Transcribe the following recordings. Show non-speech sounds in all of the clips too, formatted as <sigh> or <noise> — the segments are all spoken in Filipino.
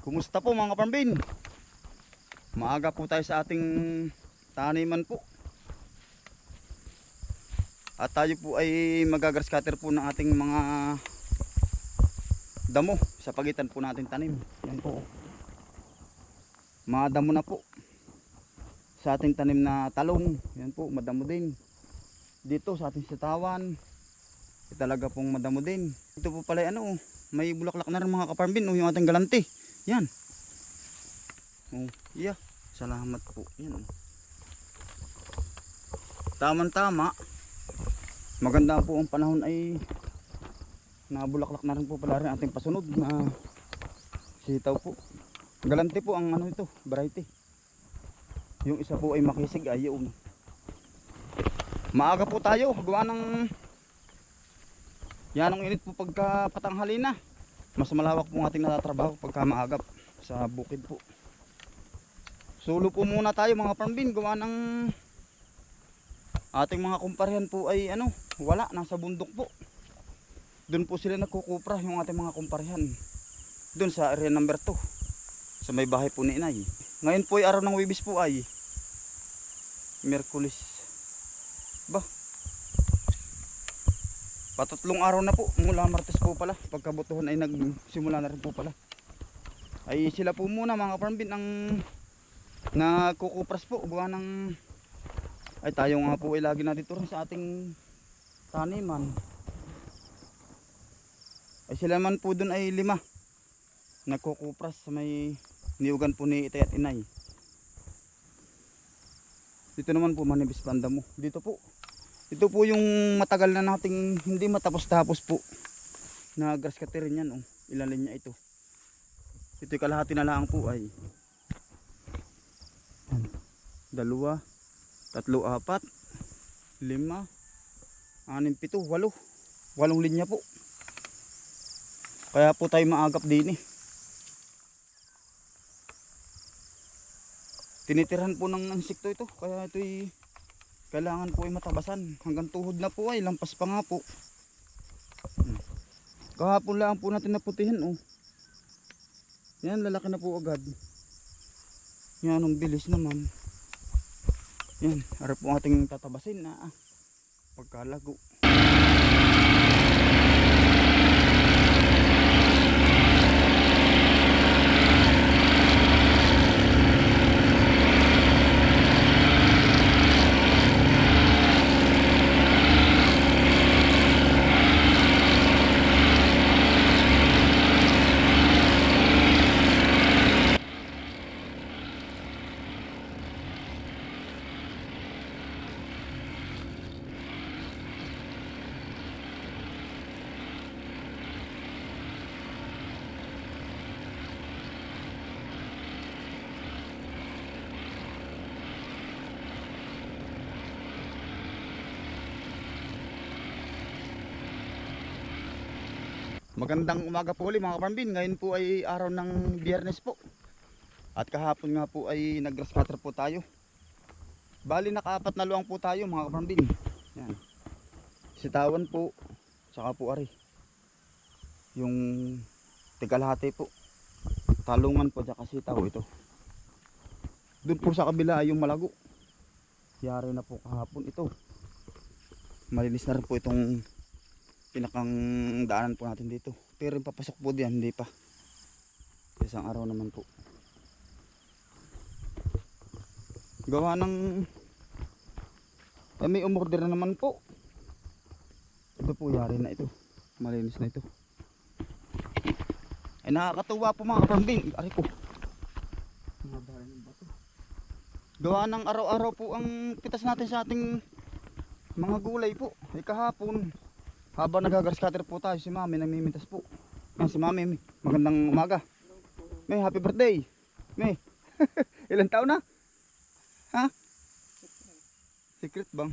Kumusta po mga kapambin? Maaga po tayo sa ating taniman po. At tayo po ay magagrass cutter po ng ating mga damo sa pagitan po natin tanim. Yan po. Mga damo na po. Sa ating tanim na talong. Yan po, madamo din. Dito sa ating sitawan. Eh, talaga pong madamo din. Ito po pala ano, oh, may bulaklak na rin mga kapambin. Oh, yung ating galante. Yan. Oh, yeah. Salamat po. Yan. Oh. Tamang-tama. Maganda po ang panahon ay nabulaklak na rin po pala rin ating pasunod na sitaw po. Galante po ang ano ito, variety. Yung isa po ay makisig ay yung maaga po tayo gawa ng yan ang init po pagka patanghali na. Mas malawak po ang ating natatrabaho pagka maagap sa bukid po. Sulo po muna tayo mga pambin gawa ng ating mga kumparihan po ay ano wala nasa bundok po. Doon po sila nagkukupra yung ating mga kumparihan. Doon sa area number 2 sa may bahay po ni inay. Ngayon po ay araw ng Wibis po ay Merkulis. Ba patatlong araw na po mula Martes po pala pagkabutuhan ay nagsimula na rin po pala. Ay sila po muna mga farm bin ang nagkukupras po buwan ng ay tayo nga po ay lagi natito rin sa ating taniman. Ay sila man po dun ay lima nagkukupras sa may niyugan po ni itay at inay. Dito naman po manibis banda mo. Dito po ito po yung matagal na nating hindi matapos-tapos po. Na grass cutter yan oh. ilan linya ito? Ito kalahati na lang po ay dalawa tatlo apat lima anim pito walo. Walong linya po. Kaya po tayo maagap din eh. Tinitirahan po ng insekto ito kaya ito'y kailangan po ay matabasan. Hanggang tuhod na po ay lampas pa nga po. Hmm. kahapon lang po natin naputihan oh. Yan lalaki na po agad. Yan ang bilis naman. Yan harap po ating tatabasin na ah, pagkalago Magandang umaga po ulit mga kapambin. Ngayon po ay araw ng biyernes po. At kahapon nga po ay cutter po tayo. Bali nakaapat na luwang po tayo mga kapambin. Yan. Sitawan po. Saka po ari. Yung tigalhati po. Talungan po kasi sitaw ito. Doon po sa kabila ay yung malago. Yari na po kahapon ito. Malinis na rin po itong pinakang daanan po natin dito. Pero papasok po diyan hindi pa. Isang araw naman po. Gawa ng eh, may umorder na naman po. Ito po yari na ito. Malinis na ito. Ay nakakatuwa po mga kapambing. Ari ko. Gawa ng araw-araw po ang pitas natin sa ating mga gulay po. Ay kahapon habang nagagrass cutter po tayo, si Mami nagmimintas po. Yan si Mami, magandang umaga. May happy birthday. May. <laughs> Ilan taon na? Ha? Secret bang?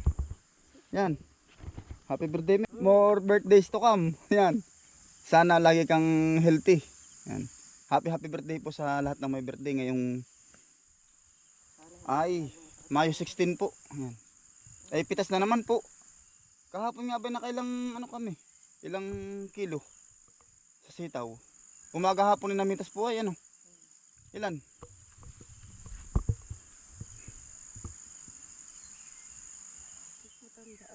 Yan. Happy birthday, May. More birthdays to come. Yan. Sana lagi kang healthy. Yan. Happy happy birthday po sa lahat ng may birthday ngayong ay Mayo 16 po. Yan. Ay pitas na naman po. Kahapon nga ba nakailang ano kami? Ilang kilo? sa sitaw. Umaga hapon ni namitas po ay ano? Ilan?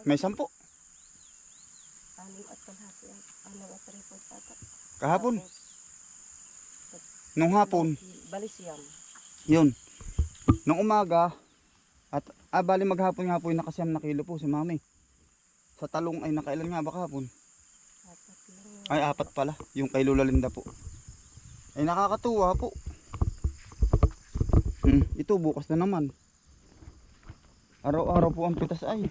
May sampo. Anim at kalahati at anim at report ata. Kahapon. Nung hapon. Balis yan. Yun. Nung umaga. At ah, bali maghapon nga po yung nakasiyam na kilo po si mami. Sa talong ay nakailan nga ba kahapon? Apat lang. Ay apat pala. Yung kay Lola Linda po. Ay nakakatuwa po. Hmm, ito bukas na naman. Araw-araw po ang pitas ay.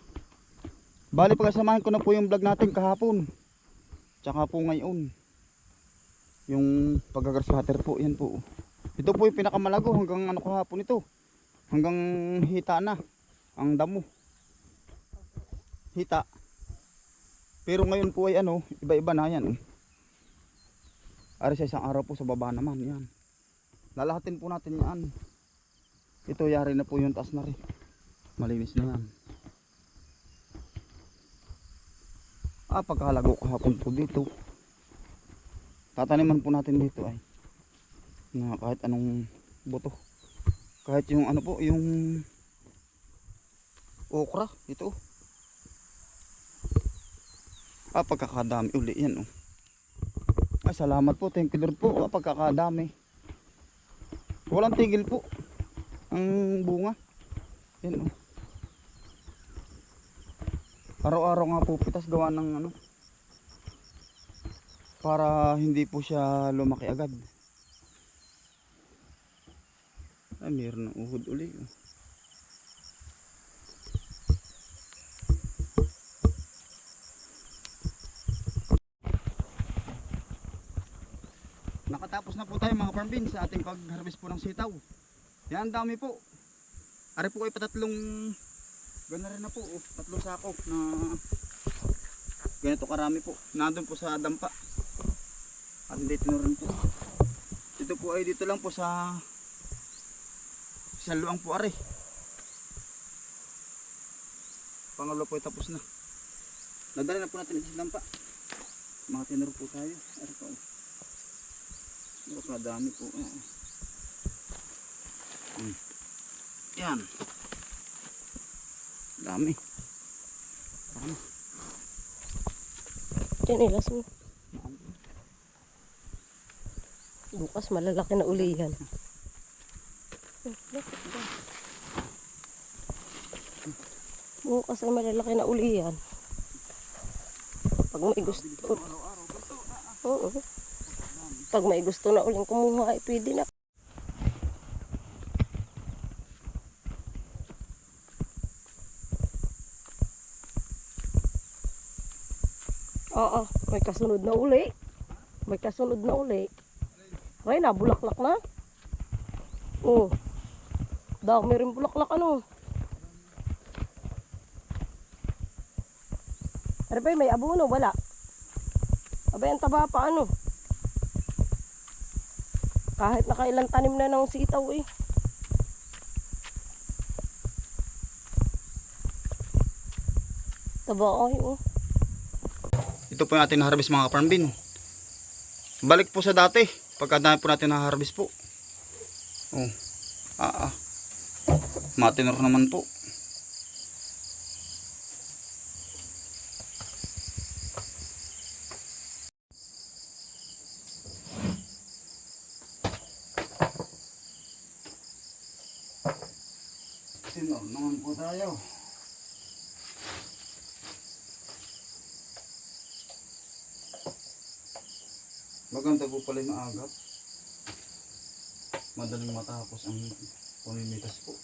Bali pagkasamahin ko na po yung vlog natin kahapon. Tsaka po ngayon. Yung paggagrass cutter po, yan po. Ito po yung pinakamalago hanggang ano kahapon ito. Hanggang hita na. Ang damo. Hita. Pero ngayon po ay ano, iba-iba na yan. Ari sa isang araw po sa baba naman, yan. Lalahatin po natin yan. Ito yari na po yung taas na rin. Malinis na yan. Ah, pagkahalago kahapon po dito. Tataniman po natin dito ay. Na kahit anong buto. Kahit yung ano po, yung okra, ito. Ah, pagkakadami uli yan oh. Ay, salamat po. Thank you Lord po. Ah, pagkakadami. Walang tigil po. Ang bunga. Yan oh. Araw-araw nga po pitas gawa ng ano. Para hindi po siya lumaki agad. Ay, meron ng uhod uli. Oh. Nakatapos na po tayo mga farm beans sa ating pag-harvest po ng sitaw. Yan, dami po. Ari po ay patatlong gana rin na po. Oh, tatlong sako na ganito karami po. Nandun po sa dampa. At hindi tinurin po. Ito po ay dito lang po sa sa luang po ari. Pangalo po ay tapos na. Nadala na po natin sa dampa. Mga tinuro po tayo. Ari po. Mas madami po. ah. Hmm. Yan. Dami. Yan, ilas mo. Bukas malalaki na uli yan. Bukas ay malalaki na uli yan. Pag may gusto. Oo. Pag may gusto na uling kumuha ay pwede na. Oo, may kasunod na uli. May kasunod na uli. Ay, nabulaklak na. Oo. Dami rin bulaklak ano. Ano ba may abono? Wala. Abay, ang taba pa ano. Kahit nakailan tanim na ng sitaw eh. Taba ay oh. Ito po yung ating na-harvest mga farm bin. Balik po sa dati. Pagka dami po natin na-harvest po. Oh. Ah ah. Matinor naman po. Po tayo. Maganda po pala yung maagap. Madaling matapos ang pamimitas po.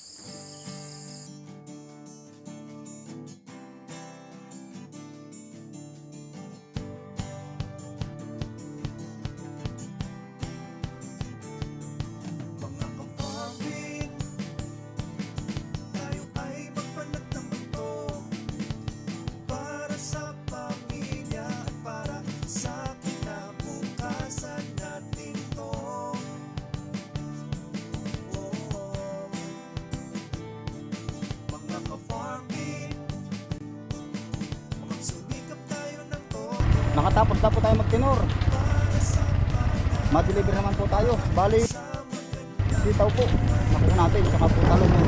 Nakatapos na po tayo magtinor. Ma-deliver naman po tayo. Bali, sitaw po. Nakuha natin. Saka po talong yun.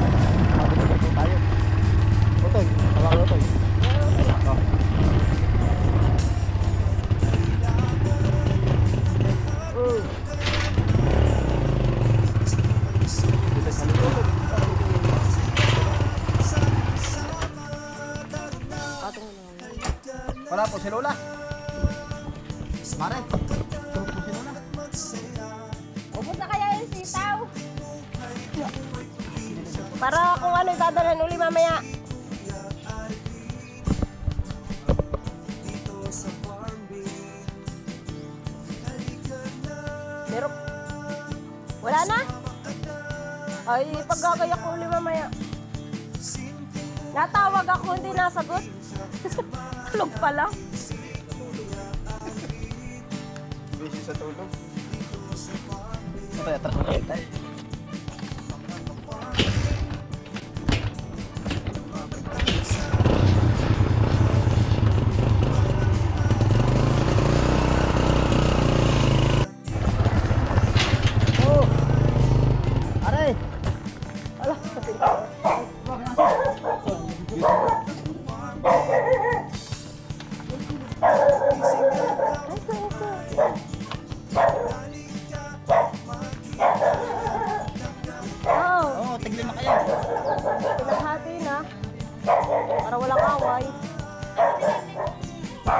Ma-deliver po tayo. Otoy, tawag Otoy. Mare, tulog po si Lola. Ubus na kaya yung sitaw? Para kung ano dadalhin uli mamaya. Meron. Wala na? Ay, paggagayak ko uli mamaya. Natawag ako, hindi nasagot. <laughs> Tulog pala. Busy sa tulog. Ito, ito. Ito. Oh.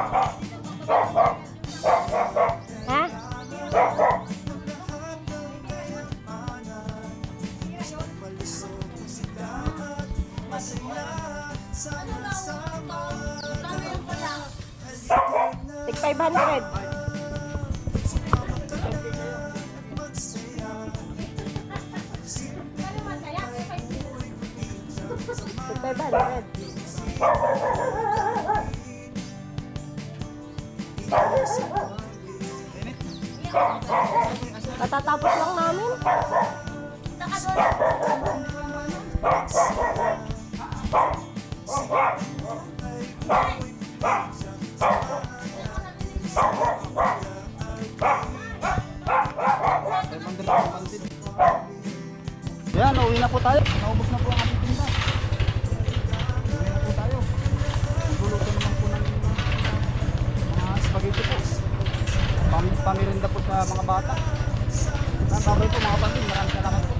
Ha? Tig 500. Tig 500. Katatapos lang namin. Yan, uwi na po tayo. Naubos na po ang ating spaghetti po. Pam pamirinda po sa mga bata. Yan, babay po mga pamilya. Maraming salamat.